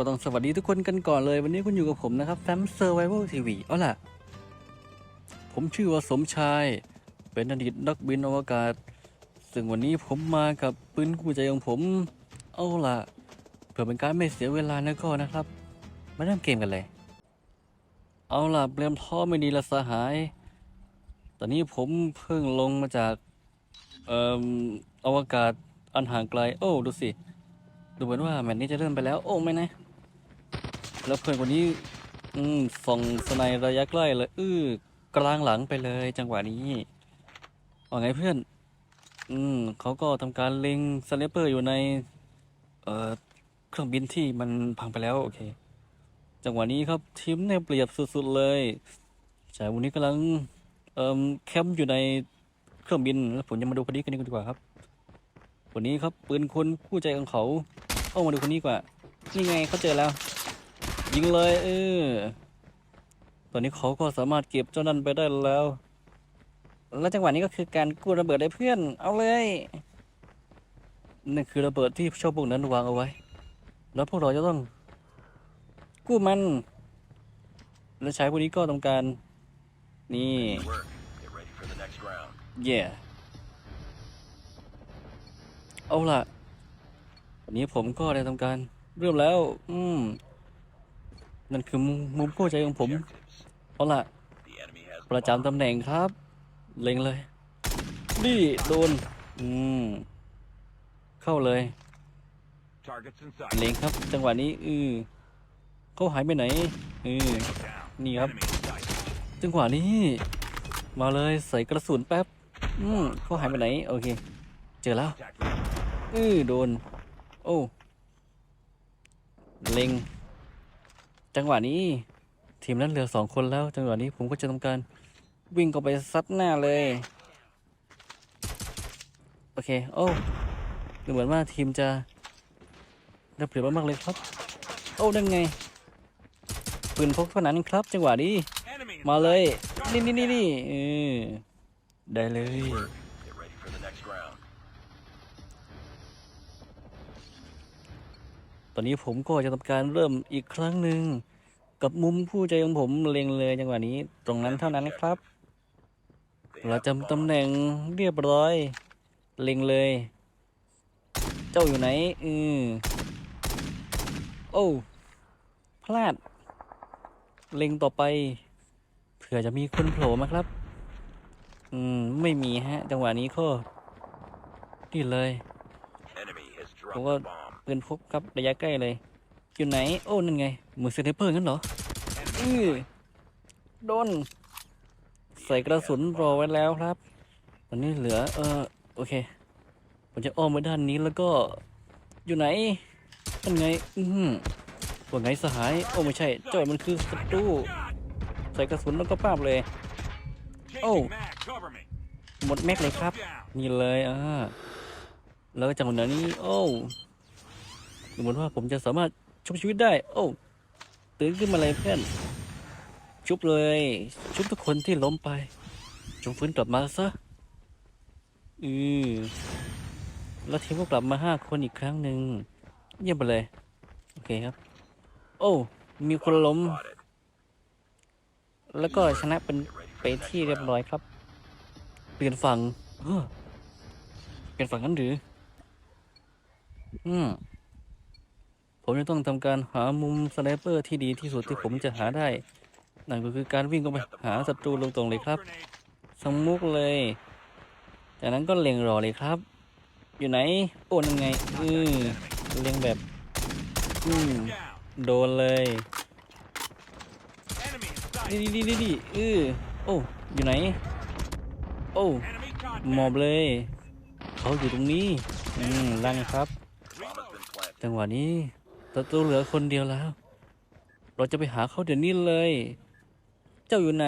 ก็ต้องสวัสดีทุกคนกันก่อนเลย วันนี้คุณอยู่กับผมนะครับแฟมเซอร์ไวเวลทีวีเอาล่ะ ผมชื่อว่าสมชาย เป็นอดีตนักบินอวกาศ ซึ่งวันนี้ผมมากับปืนคู่ใจของผม เอาล่ะ เพื่อเป็นการไม่เสียเวลานะก็นะครับ มาเริ่มเกมกันเลย เอาล่ะเตรียมท้อไม่ดีละสหาย ตอนนี้ผมเพิ่งลงมาจากเอ่ออวกาศอันห่างไกล โอ้ ดูสิ ดูเหมือนว่าแมตช์นี้จะเริ่มไปแล้ว โอ้ ไม่นะ แล้วเพื่อนคนนี้ อืมส่งสไนระยะใกล้เลยอื้อกลางหลังไปเลย จังหวะนี้ว่าไงเพื่อน อืมเขาก็ทำการเล็งสไนเปอร์อยู่ใน เอ่อเครื่องบินที่มันพังไปแล้ว โอเค จังหวะนี้ครับทีมเนี่ยเปรียบสุดๆเลยชายวันนี้กำลัง เอ่อแคมป์อยู่ในเครื่องบินแล้วผมจะมาดูคนนี้กันดีกว่าครับคนนี้ครับปืนคนคู่ใจของเขาเอามาดูคนนี้กว่านี่ไงเขาเจอแล้ว ยิงเลยเออตอนนี้เขาก็สามารถเก็บเจ้านั่นไปได้แล้ว แล้วจังหวะนี้ก็คือการกู้ระเบิดได้เพื่อน เอาเลยนั่นคือระเบิดที่ชาวพวกนั้นวางเอาไว้ แล้วพวกเราจะต้อง กู้มัน แล้วใช้พวกนี้ก็ทำการ นี่ Work. Get ready for the next round. เย่เอาล่ะวันนี้ผมก็ได้ทำการเริ่มแล้ว อืม นั่นคือมุมคู่ใจของผม Objectives. เอาล่ะ ประจำตำแหน่งครับ เล็งเลย นี่โดน อืม เข้าเลย เล็งครับ จังหวะนี้ อือเขาหายไปไหน อือนี่ครับ จังหวะนี้ มาเลยใส่กระสุนแป๊บ อืมเขาหายไปไหน โอเค เจอแล้ว อือโดน โอ้ เล็ง จังหวะนี้ทีมนั้นเหลือสองคนแล้ว จังหวะนี้ผมก็จะทำการวิ่งเข้าไปซัดหน้าเลย โอเค โอ้ดูเหมือนว่าทีมจะได้เปรียบมากเลยครับ โอ้นั่นไงปืนพกเท่านั้นครับ จังหวะนี้ มาเลย นี่นี่นี่นี่เออได้เลย อนนี้ผมก็จะทำการเริ่มอีกครั้งหนึ่งกับมุมผู้ใจของผมเล็งเลยจังหวะนี้ตรงนั้นเท่านั้นครับ They เรา have จำตำแหน่งเรียบร้อย เล็งเลย เจ้าอยู่ไหน อือโอ้พลาด เล็งต่อไปเผื่อจะมีคนโผล่มาครับ อืม ไม่มีฮะ จังหวะนี้ก็นี่เลย enemy has ผม dropped ก็ the bomb. ปืนพกครับระยะใกล้เลย อยู่ไหน โอ้ นั่นไงเหมือสไนเปอร์งั้นเหรออือโดน ใส่กระสุนรอไว้แล้วครับ ตอนนี้เหลือ เออโอเค ผมจะอ้อมไปด้านนี้แล้วก็อยู่ไหนนั่นไง อือหือว่าไงสหาย โอ้ไม่ใช่จ้ามันคือศัตรูใส่กระสุนแล้วก็ป้าบเลย Oh. Changing mag. Cover me. หมดแม็กเลยครับ นี่เลยอ่าแล้วจังหวะนี้ โอ้ ดูเหมือนว่าผมจะสามารถชุบชีวิตได้ โอ้ตื่นขึ้นมาเลยเพื่อน ชุบเลย ชุบทุกคนที่ล้มไป จงฟื้นกลับมาซะ อือแล้วทีมก็กลับมาห้าคนอีกครั้งหนึ่งเยี่ยมไปเลย โอเคครับ โอ้ มีคนล้ม แล้วก็ชนะเป็นไปที่เรียบร้อยครับ เปลี่ยนฝั่งเอ้อเปลี่ยนฝั่งนั้นหรือ อืม ผมจะต้องทำการหามุมสไนเปอร์ที่ดีที่สุดที่ผมจะหาได้ นั่นก็คือการวิ่งเข้าไปหาศัตรูตรงๆเลยครับสมุกเลย จากนั้นก็เล็งรอเลยครับ อยู่ไหน โอ้นั่นไง อือเล็งแบบ อืมโดนเลยดีดีดีดีเออโอ้ อยู่ไหน โอ้ หมอบเลย เขาอยู่ตรงนี้ อืมลั่นครับ จังหวะนี้ ศัตรูเหลือคนเดียวแล้ว เราจะไปหาเขาเดี๋ยวนี้เลย เจ้าอยู่ไหน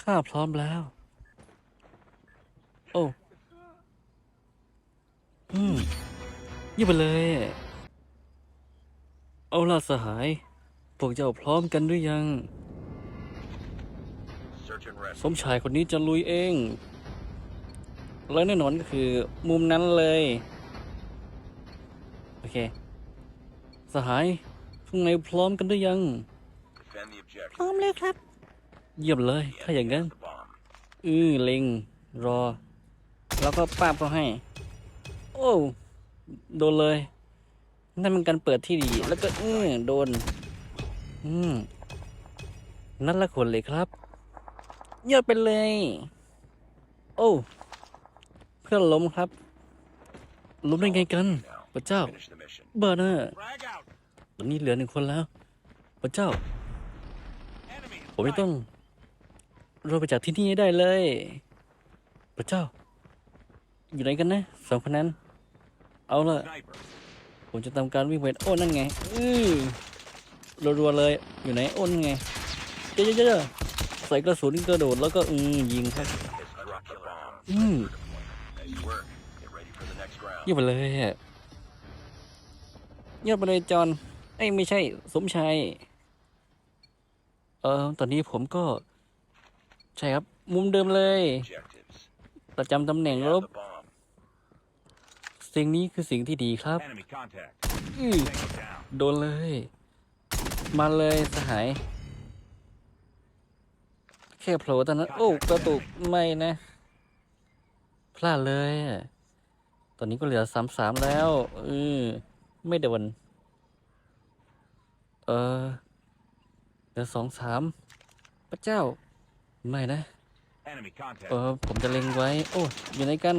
ข้าพร้อมแล้ว โอ้ อืมยี่ไปเลย เอาล่ะสหาย พวกเจ้าพร้อมกันหรือยัง สมชายคนนี้จะลุยเอง และแน่นอนก็คือมุมนั้นเลย โอเค สสหายพวกนายพร้อมกันหรือยัง Defend the objective. พร้อมเลยครับ เยี่ยมเลย ถ้าอย่างนั้น The bomb. อือเล็ง รอ แล้วก็ป้าบเขาให้ โอ้โดนเลย นั่นมันการเปิดที่ดี แล้วก็อือโดน อืมนั่นละคนเลยครับยอดไปเลย โอ้ เพื่อนล้มครับ ล้มได้ไงกัน พระเจ้า Finish the mission. เบอร์เนอร์ Frag out. ตอนนี้เหลือหนึ่งคนแล้ว พระเจ้า Enemy. in ผมไม่ sight. ต้องเราไปจากที่นี่ให้ได้เลย พระเจ้า อยู่ไหนกันนะสองคนนั้น เอาละ Sniper. ผมจะทำการวิ่งไปโอ้นั่นไง อือรัวๆเลย อยู่ไหนโอ้นั่นไง เจ๊เจ๊ใส่กระสุนกระโดดแล้วก็อือยิงครับ Has struck the bomb. อืม Nice work. Get ready for the next round. เยี่ยมไปเลยอะเยี่ยมไปเลยจอห์น ไอ้ยไม่ใช่ สมชาย เออตอนนี้ผมก็ ใช่ครับ มุมเดิมเลย ประจำตำแหน่งรบ สิ่งนี้คือสิ่งที่ดีครับอือโดนเลย มาเลยสหาย แค่โผล่ตอนนั้น โอ้กระตุกไม่นะ พลาดเลย ตอนนี้ก็เหลือสามสามแล้วเออไม่โดน เออเหลือสองสามพระเจ้า ไม่นะ Enemy contact. เออ ผมจะเล็งไว้ โอ้ อยู่ไหนกัน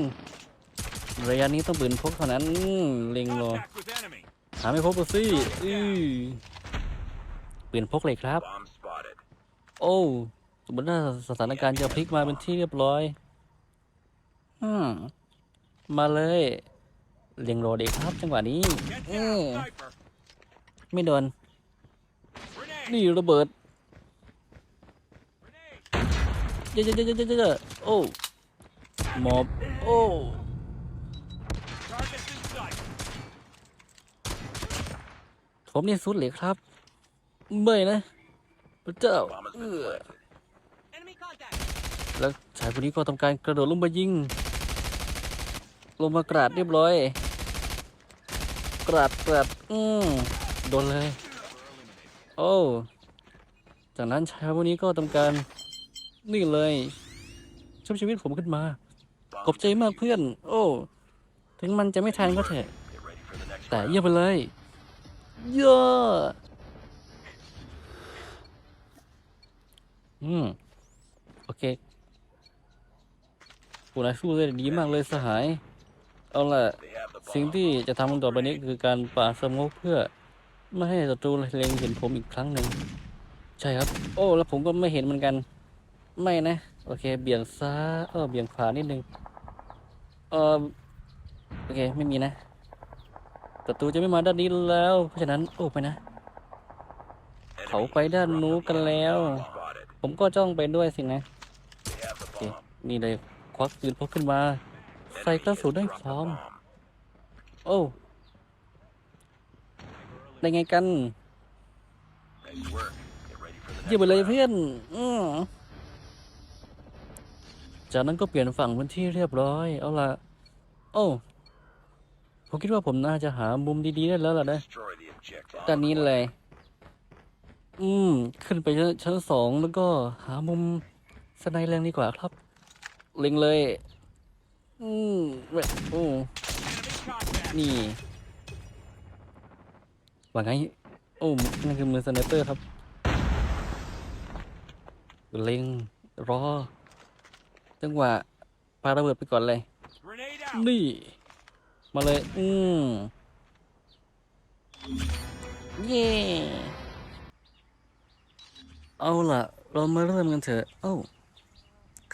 ระยะนี้ต้องปืนพกเท่านั้นอืมเล็งรอ Contact with enemy. หาไม่พบตัวสิอือปืนพกเลยครับ Bomb spotted. โอ้สมมติว่าสถานการณ์จะพลิกมาเป็นที่เรียบร้อยอืมมาเลย เลียงโรเด็กครับจังหวะนี้ Get อืม down. Sniper. ไม่โดน Grenade. นี่ระเบิดเยอะเยอะเยอะเยอะเยอะโอ้หมอบโอ้ผมนี่สุดเลยครับเมื่อยนะพระเจ้าเออแล้วชายคนนี้ก็ทำการกระโดดลงมายิง ลงมากราดเรียบร้อย กราดกราดอืมโดนเลย โอ้จากนั้นชายคนนี้ก็ทำการนี่เลยช่วยชีวิตผมขึ้นมา ขอบใจมากเพื่อน โอ้ ถึงมันจะไม่ทันก็เถอะ แต่เยี่ยมไปเลย เยอะอืม โอเคคุณนายสู้ได้ดีมากเลยสหาย เอาล่ะ สิ่งที่จะทำต่อไปนี้คือการป่าสโมกเพื่อ ไม่ให้ศัตรูเล็งเห็นผมอีกครั้งหนึ่งใช่ครับ โอ้ แล้วผมก็ไม่เห็นเหมือนกัน ไม่นะ โอเค เบี่ยงซ้ายเออเบี่ยงขวานิดนึงเออโอเค ไม่มีนะศัตรูจะไม่มาด้านนี้แล้ว เพราะฉะนั้น โอ้ไปนะ เขาไปด้านนู้นกันแล้ว ผมก็จ้องไปด้วยสินะโอเคนี่เลยควักปืนพกขึ้นมา ใส่กระสุนได้พร้อม โอ้ ได้ไงกัน Nice work. Get ready for the เยี่ยม next ไปเลย round. เพื่อนอืมจากนั้นก็เปลี่ยนฝั่งพื้นที่เรียบร้อย เอาละโอ้ผมคิดว่าผมน่าจะหามุมดีๆได้แล้วล่ะนะ Destroy the objective. ด้านนี้เลย อืม ขึ้นไปชั้นชั้นสองแล้วก็หามุมสไนแรงดีกว่าครับ เล็งเลย อืมเว้ยโอ้ Enemy contact. นี่ ว่าไงโอ้นั่นคือมือสไนเปอร์ครับเล็งรอจังหวะปาระเบิดไปก่อนเลย นี่ มาเลย อืมเย่เอาล่ะ เรามาเริ่มกันเถอะเอ้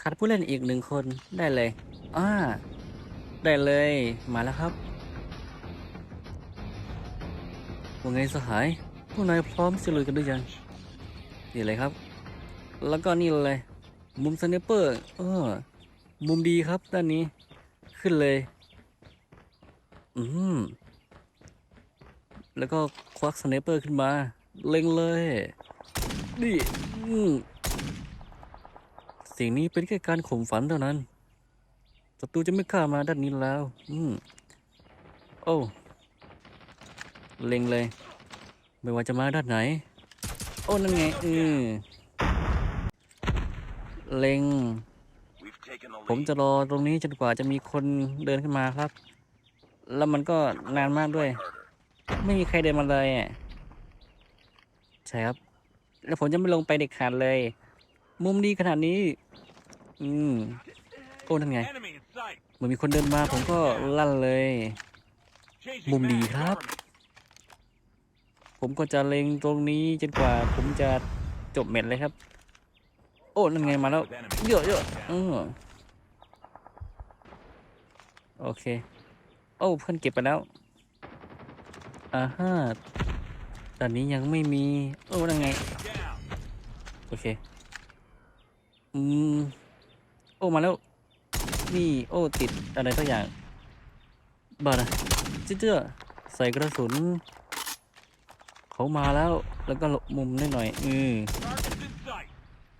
ขาดผู้เล่นอีกหนึ่งคนได้เลยอ่าได้เลย มาแล้วครับ ว่าไงสหาย พวกนายพร้อมจะลุยกันหรือยัง นี่เลยครับ แล้วก็นี่เลย มุมสไนเปอร์เออมุมดีครับด้านนี้ ขึ้นเลย อืม แล้วก็ควักสไนเปอร์ขึ้นมา เล็งเลย นี่อืมสิ่งนี้เป็นแค่การข่มฝันเท่านั้นศัตรูจะไม่กล้ามาด้านนี้แล้ว อืม โอ้ เล็งเลย ไม่ว่าจะมาด้านไหน โอ้นั่นไงอือเล็ง We've taken the ผม lead. จะรอตรงนี้จนกว่าจะมีคนเดินขึ้นมาครับ แล้วมันก็นานมากด้วย Harder. ไม่มีใครเดินมาเลยอะใช่ครับ แล้วผมจะไม่ลงไปเด็กขาดเลย มุมดีขนาดนี้ อืมโอ้นั่นไง Enemy in sight. เหมือนมีคนเดินมาผมก็ลั่นเลย Changing Mum đi mag, khắp. cover me. ผมก็จะเล็งตรงนี้จนกว่าผมจะจบเม็ดเลยครับ โอ้นั่นไงมาแล้วเยอะเยอะเออโอเค โอ้เพื่อนเก็บไปแล้วอ่าฮะตอนนี้ยังไม่มีโอ้นั่นไงโอเคอืมโอ้มาแล้วนี่โอ้ติดอะไรสักอย่างบ้านะจิ๊ดเจ้อใส่กระสุน เขามาแล้วแล้วก็หลบมุมได้หน่อยอือ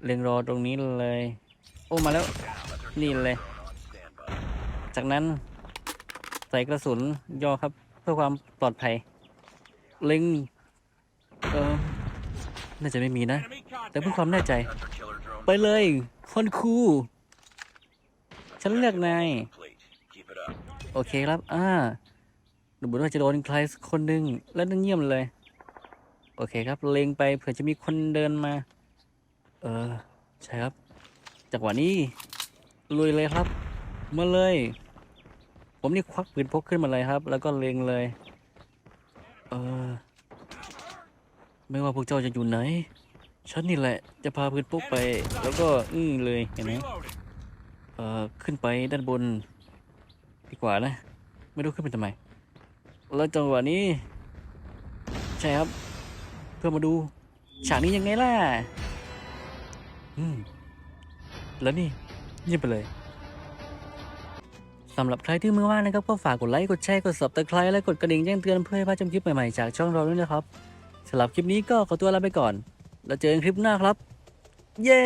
เล็งรอตรงนี้เลย โอ้มาแล้วนี่เลย จากนั้นใส่กระสุนย่อครับ เพื่อความปลอดภัย เล็งเออน่าจะไม่มีนะ แต่เพื่อความแน่ใจ ไปเลยคนคูฉันเลือกนายโอเคครับ อ่าดูเหมือนว่าจะโดนใครสักคนหนึ่งแล้วนั่นเงียบเลย โอเคครับ เล็งไปเผื่อจะมีคนเดินมา เออ ใช่ครับจังหวะนี้ลุยเลยครับ มาเลย ผมนี่ควักปืนพกขึ้นมาเลยครับ แล้วก็เล็งเลย เออ ไม่ว่าพวกเจ้าจะอยู่ไหน ฉันนี่แหละ จะพาปืนพกไป แล้วก็อื้อเลยเห็นไหมเออขึ้นไปด้านบนดีกว่านะ ไม่รู้ขึ้นไปทำไม แล้วจังหวะนี้ ใช่ครับ พื่อมาดูฉากนี้ยังไงล่ะ อืม แล้วนี่เงียบไปเลยสำหรับใครที่มือว่างนะครับ ก็ฝากกดไลค์ กดแชร์ กด subscribe และกดกระดิ่งแจ้งเตือนเพื่อให้พลาดชมคลิปใหม่ ๆ จากช่องเราด้วยนะครับสำหรับคลิปนี้ก็ขอตัวลาไปก่อน แล้วเจอกันคลิปหน้าครับ เย้